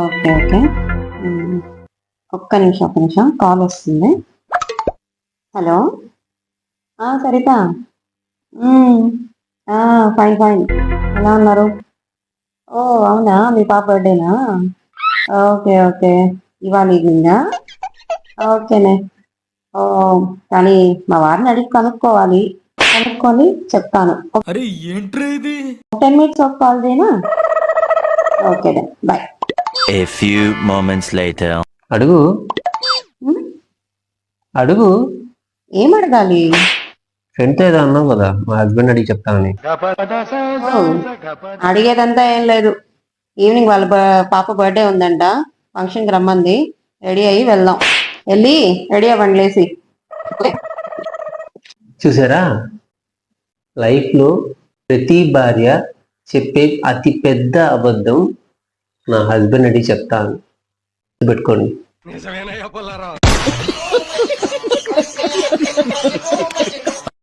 Okay okay. ఒక్క నిమిషం ఒక్క నిమిషం. కాల్ వస్తుంది. హలో? సరిత. Fine fine. ఎలా ఉన్నారు? ఓ అవునా? మీ పాప బర్త్డేనా? Okay okay. ఇవాళ ఈవినింగా ఓకేనే. ఓ కానీ మా వారిని అడిగి కనుక్కోవాలి. కనుక్కొని చెప్తాను. అరే ఏంట్రా ఇది? టెన్ మినిట్స్ ఒక కాల్ చేయనా? Okay bye. A few moments later. అడుగు. అడుగు. ఏం అడగాలి? ఫ్రెండ్తో ఏదో అన్నావు కదా మా హస్బెండ్ అడిగి చెప్తానని అడిగేదంతా ఏం లేదు. ఈవినింగ్ వాళ్ళ పాప బర్త్డే ఉందంట. ఫంక్షన్కి రమ్మంది. రెడీ అయ్యి వెళ్దాం. వెళ్ళి రెడీ అవ్వండి లేసి చూసారా? లైఫ్లో ప్రతి భార్య చెప్పే అతి పెద్ద అబద్ధం నా హస్బెండ్ అడిగి చెప్తాను. పెట్టుకోండి.